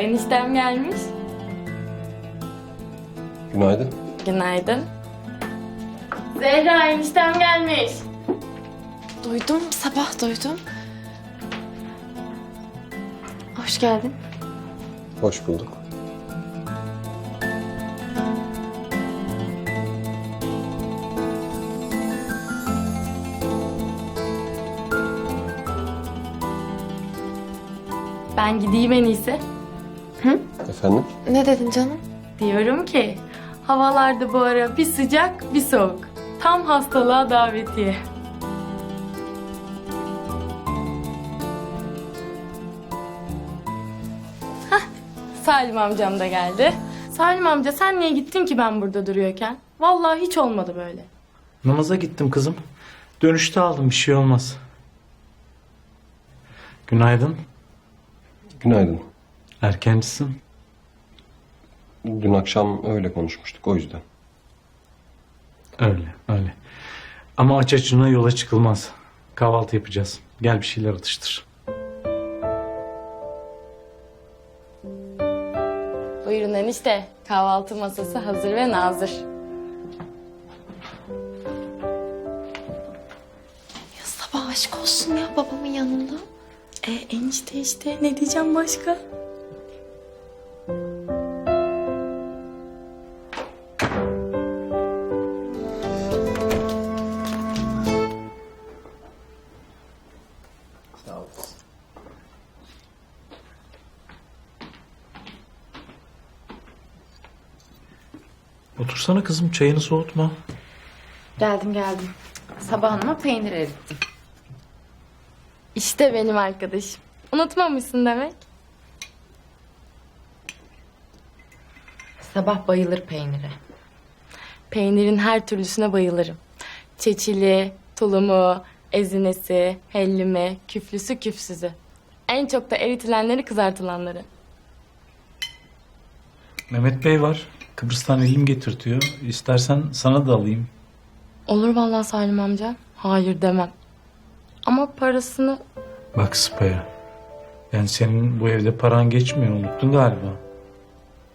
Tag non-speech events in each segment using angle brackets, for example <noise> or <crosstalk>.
eniştem gelmiş. Günaydın. Günaydın. Zehra eniştem gelmiş. Duydum, sabah duydum. Hoş geldin. Hoş bulduk. Ben gideyim en iyisi. Efendim? Ne dedin canım? Diyorum ki havalarda bu ara bir sıcak bir soğuk. Tam hastalığa davetiye. Hah, Salim amcam da geldi. Salim amca sen niye gittin ki ben burada duruyorken? Vallahi hiç olmadı böyle. Namaza gittim kızım. Dönüşte aldım bir şey olmaz. Günaydın. Günaydın. Erkencisin. Dün akşam öyle konuşmuştuk o yüzden. Öyle öyle. Ama aç açına yola çıkılmaz. Kahvaltı yapacağız. Gel bir şeyler atıştır. Buyurun enişte. Kahvaltı masası hazır ve nazır. Ya sabah aşk olsun ya babamın yanında. E enişte işte ne diyeceğim başka? Otursana kızım çayını soğutma. Geldim geldim. Sabah hanıma peynir erittim. İşte benim arkadaşım. Unutmamışsın demek. Sabah bayılır peynire. Peynirin her türlüsüne bayılırım. Çeçili, tulumu, ezinesi, hellimi, küflüsü, küfsüzü. En çok da eritilenleri, kızartılanları. Mehmet Bey var. Kıbrıs'tan elim getirtiyor. İstersen sana da alayım. Olur vallahi Salim amca. Hayır demem. Ama parasını Bak Sıpa'ya. Yani senin bu evde paran geçmiyor. Unuttun galiba.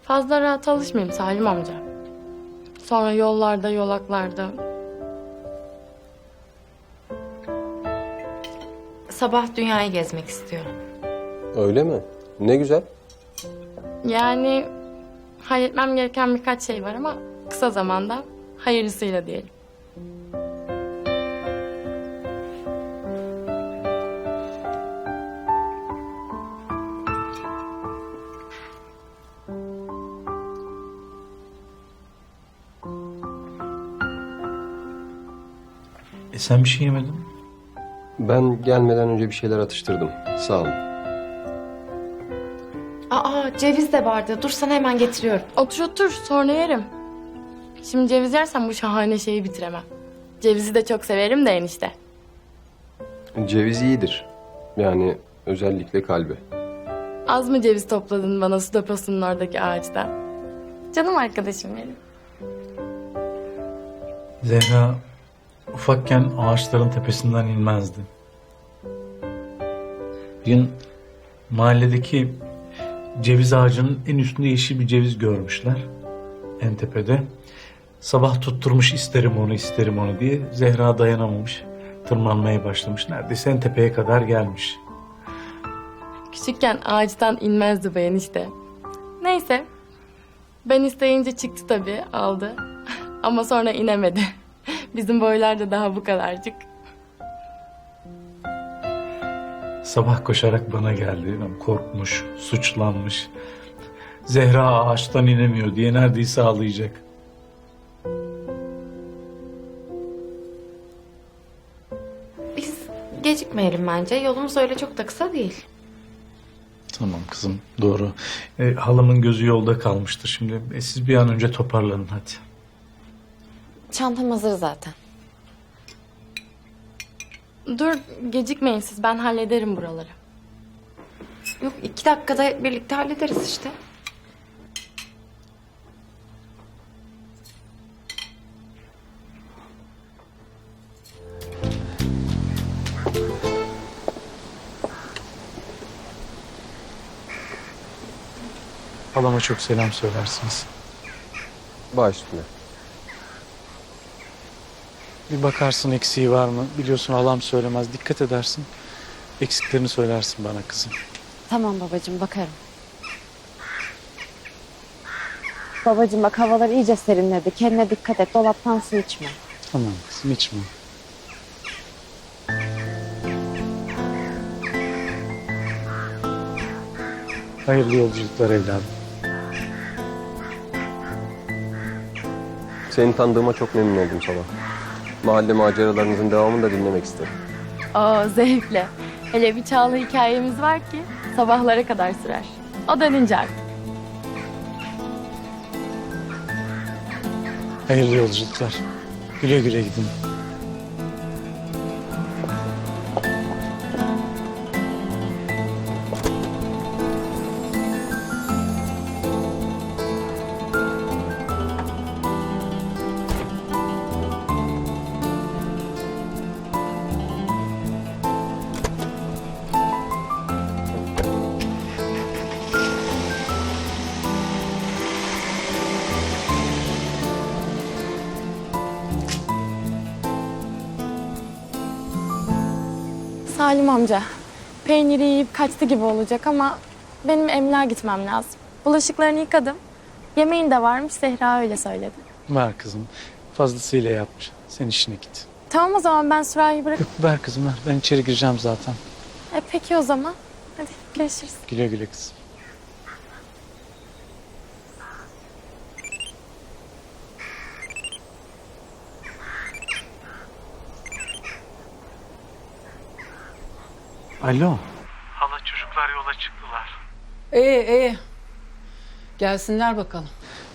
fazla rahat alışmayayım Salim amca. Sonra yollarda, yolaklarda. Sabah dünyayı gezmek istiyorum. Öyle mi? Ne güzel. Yani halletmem gereken birkaç şey var ama kısa zamanda hayırlısıyla diyelim. E sen bir şey yemedin. Ben gelmeden önce bir şeyler atıştırdım. Sağ olun. Aa ceviz de vardı. Dur sana hemen getiriyorum. Otur otur sonra yerim. Şimdi ceviz yersem bu şahane şeyi bitiremem. Cevizi de çok severim de enişte. Ceviz iyidir. Yani özellikle kalbe. Az mı ceviz topladın bana su deposunun oradaki ağaçtan? Canım arkadaşım benim. Zehra ufakken ağaçların tepesinden inmezdi. Bir gün mahalledeki ceviz ağacının en üstünde yeşil bir ceviz görmüşler. En tepede. Sabah tutturmuş isterim onu isterim onu diye. Zehra dayanamamış. Tırmanmaya başlamış. Neredeyse en tepeye kadar gelmiş. Küçükken ağaçtan inmezdi bu enişte. Neyse. Ben isteyince çıktı tabii aldı. <laughs> Ama sonra inemedi. <laughs> Bizim boylar da daha bu kadarcık. Sabah koşarak bana geldi. Korkmuş, suçlanmış. Zehra ağaçtan inemiyor diye neredeyse ağlayacak. Biz gecikmeyelim bence. Yolumuz öyle çok da kısa değil. Tamam kızım doğru. E, halamın gözü yolda kalmıştır şimdi. E, siz bir an önce toparlanın hadi. Çantam hazır zaten. Dur gecikmeyin siz ben hallederim buraları. Yok iki dakikada birlikte hallederiz işte. Halama çok selam söylersiniz. Baş üstüne. Bir bakarsın eksiği var mı? Biliyorsun halam söylemez. Dikkat edersin. Eksiklerini söylersin bana kızım. Tamam babacığım bakarım. Babacığım bak havalar iyice serinledi. Kendine dikkat et. Dolaptan su içme. Tamam kızım içme. Hayırlı yolculuklar evladım. Seni tanıdığıma çok memnun oldum sabah. Mahalle maceralarınızın devamını da dinlemek isterim. Oo zevkle. Hele bir Çağla hikayemiz var ki sabahlara kadar sürer. O dönünce artık. Hayırlı yolculuklar. Güle güle gidin. Salim amca, peyniri yiyip kaçtı gibi olacak ama benim emlağa gitmem lazım. Bulaşıklarını yıkadım. Yemeğin de varmış, Zehra öyle söyledi. Var kızım. Fazlasıyla yapmış. Sen işine git. Tamam o zaman ben Süra'yı bırak... Yok ver kızım ver. Ben içeri gireceğim zaten. E, peki o zaman. Hadi görüşürüz. Güle güle kızım. Alo. Hala çocuklar yola çıktılar. İyi iyi. Gelsinler bakalım.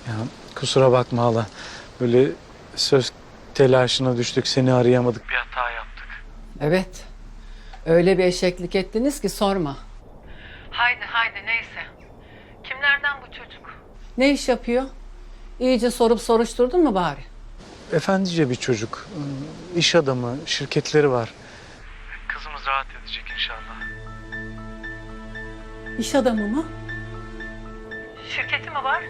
Ya kusura bakma hala. Böyle söz telaşına düştük seni arayamadık. Bir hata yaptık. Evet. Öyle bir eşeklik ettiniz ki sorma. Haydi haydi neyse. Kimlerden bu çocuk? Ne iş yapıyor? İyice sorup soruşturdun mu bari? Efendice bir çocuk. iş adamı, şirketleri var. Kızımız rahat edecek inşallah. İş adamı mı? Şirketi mi var?